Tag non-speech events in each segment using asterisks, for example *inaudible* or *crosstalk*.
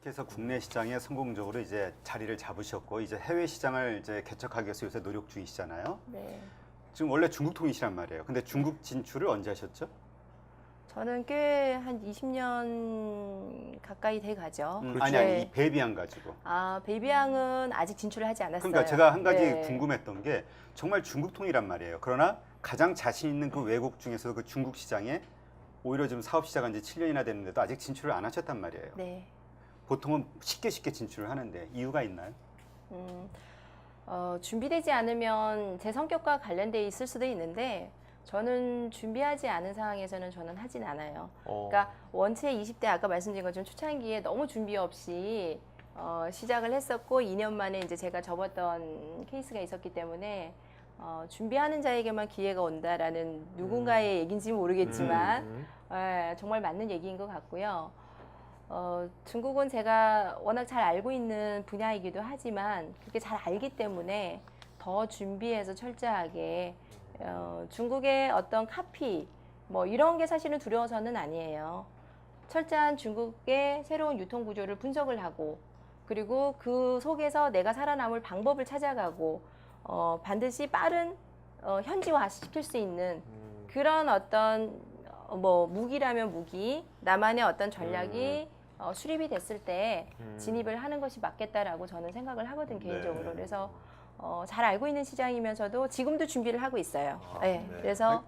그렇게 해서 국내 시장에 성공적으로 이제 자리를 잡으셨고 이제 해외 시장을 이제 개척하기 위해서 요새 노력 중이시잖아요. 네. 지금 원래 중국 통이시란 말이에요. 근데 중국 진출을 언제 하셨죠? 저는 꽤 한 20년 가까이 돼 가죠. 음, 그렇죠. 아니 아니 네. 이 베이비앙가지고. 아, 베이비양은 아직 진출을 하지 않았어요. 그러니까 제가 한 가지 네. 궁금했던 게 정말 중국 통이란 말이에요. 그러나 가장 자신 있는 그 외국 중에서 그 중국 시장에 오히려 지금 사업 시작한 지 7년이나 됐는데도 아직 진출을 안 하셨단 말이에요. 네. 보통은 쉽게 쉽게 진출을 하는데 이유가 있나요? 음, 어, 준비되지 않으면 제 성격과 관련돼 있을 수도 있는데 저는 준비하지 않은 상황에서는 저는 하진 않아요. 어. 그러니까 원체 20대 아까 말씀드린 것처럼 초창기에 너무 준비 없이 어, 시작을 했었고 2년 만에 이제 제가 접었던 케이스가 있었기 때문에 어, 준비하는 자에게만 기회가 온다라는 누군가의 얘기인지 모르겠지만 음, 예, 정말 맞는 얘기인 것 같고요. 어, 중국은 제가 워낙 잘 알고 있는 분야이기도 하지만 그렇게 잘 알기 때문에 더 준비해서 철저하게 어, 중국의 어떤 카피 뭐 이런 게 사실은 두려워서는 아니에요. 철저한 중국의 새로운 유통 구조를 분석을 하고 그리고 그 속에서 내가 살아남을 방법을 찾아가고 어, 반드시 빠른 어, 현지화 시킬 수 있는 음. 그런 어떤 어, 뭐 무기라면 무기 나만의 어떤 전략이 어, 수립이 됐을 때 음. 진입을 하는 것이 맞겠다라고 저는 생각을 하거든 개인적으로 네. 그래서 어, 잘 알고 있는 시장이면서도 지금도 준비를 하고 있어요. 아, 네. 네. 그래서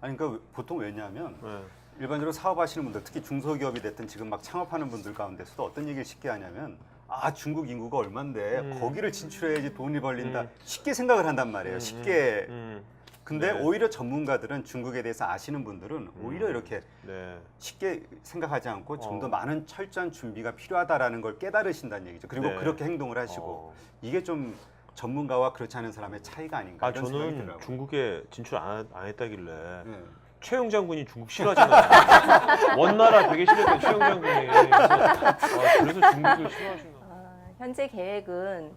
아니 그러니까 보통 왜냐하면 네. 일반적으로 사업하시는 분들 특히 중소기업이 됐든 지금 막 창업하는 분들 가운데서도 어떤 얘기를 쉽게 하냐면 아 중국 인구가 얼만데 음. 거기를 진출해야지 돈이 벌린다 음. 쉽게 생각을 한단 말이에요 음, 쉽게 음, 근데 네. 오히려 전문가들은 중국에 대해서 아시는 분들은 오히려 음. 이렇게 네. 쉽게 생각하지 않고 좀 더 어. 많은 철저한 준비가 필요하다는 걸 깨달으신다는 얘기죠 그리고 네. 그렇게 행동을 하시고 어. 이게 좀 전문가와 그렇지 않은 사람의 차이가 아닌가 아 이런 생각이 저는 들어요 중국에 진출 안, 안 했다길래 네. 최영 장군이 중국 싫어하잖아요. *laughs* 원나라 되게 싫어했던 최영 장군이 그래서, 아, 그래서 중국을 싫어하시나. 어, 현재 계획은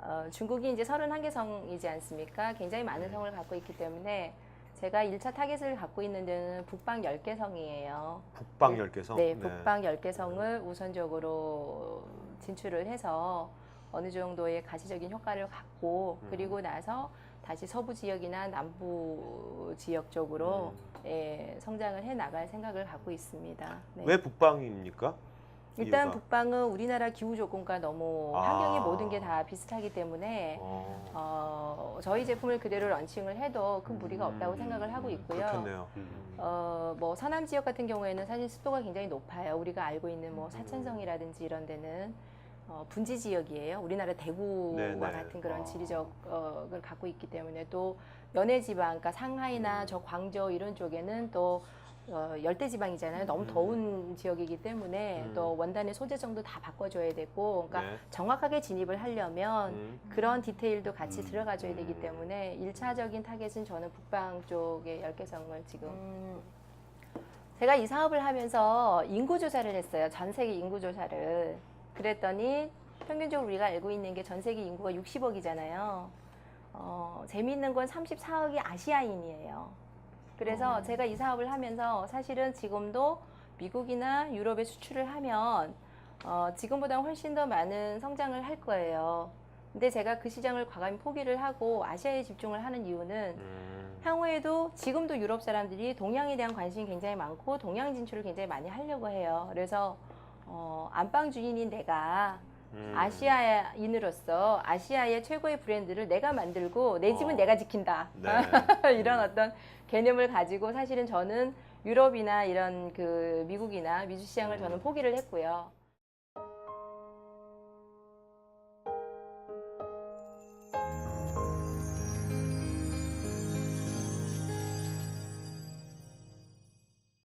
어, 중국이 이제 31개 성이지 않습니까? 굉장히 많은 네. 성을 갖고 있기 때문에 제가 1차 타겟을 갖고 있는 데는 북방 10개 성이에요. 북방 열 10개 성. 네, 북방 10개 성을 우선적으로 진출을 해서 어느 정도의 가시적인 효과를 갖고 음. 그리고 나서 다시 서부 지역이나 남부 지역 쪽으로 예, 성장을 해 나갈 생각을 갖고 있습니다. 네. 왜 북방입니까? 일단 이유가? 북방은 우리나라 기후 조건과 너무 아. 환경의 모든 게 다 비슷하기 때문에 어, 어, 저희 제품을 그대로 런칭을 해도 큰 무리가 없다고 음, 생각을 하고 있고요. 그렇겠네요. 음. 어, 뭐 서남 지역 같은 경우에는 사실 습도가 굉장히 높아요. 우리가 알고 있는 뭐 사천성이라든지 이런 데는 어, 분지 지역이에요. 우리나라 대구와 네, 네. 같은 그런 아. 지리적을 갖고 있기 때문에 또 연해 지방, 그러니까 음. 상하이나 저 광저우 이런 쪽에는 또 어, 열대 지방이잖아요. 너무 음. 더운 지역이기 때문에 음. 또 원단의 소재정도 다 바꿔줘야 되고, 그러니까 네. 정확하게 진입을 하려면 음. 그런 디테일도 같이 음. 들어가줘야 되기 음. 때문에 일차적인 타겟은 저는 북방 쪽의 10개성을 지금 음, 제가 이 사업을 하면서 인구 조사를 했어요. 전 세계 인구 조사를. 그랬더니 평균적으로 우리가 알고 있는 게 전 세계 인구가 60억이잖아요. 어, 재미있는 건 34억이 아시아인이에요. 그래서 어. 제가 이 사업을 하면서 사실은 지금도 미국이나 유럽에 수출을 하면 어, 지금보다 훨씬 더 많은 성장을 할 거예요. 근데 제가 그 시장을 과감히 포기를 하고 아시아에 집중을 하는 이유는 음. 향후에도 지금도 유럽 사람들이 동양에 대한 관심이 굉장히 많고 동양 진출을 굉장히 많이 하려고 해요. 그래서 어, 안방 주인인 내가 음. 아시아인으로서 아시아의 최고의 브랜드를 내가 만들고 내 집은 어. 내가 지킨다. 네. *laughs* 이런 어떤 개념을 가지고 사실은 저는 유럽이나 이런 그 미국이나 미주 시장을 음. 저는 포기를 했고요.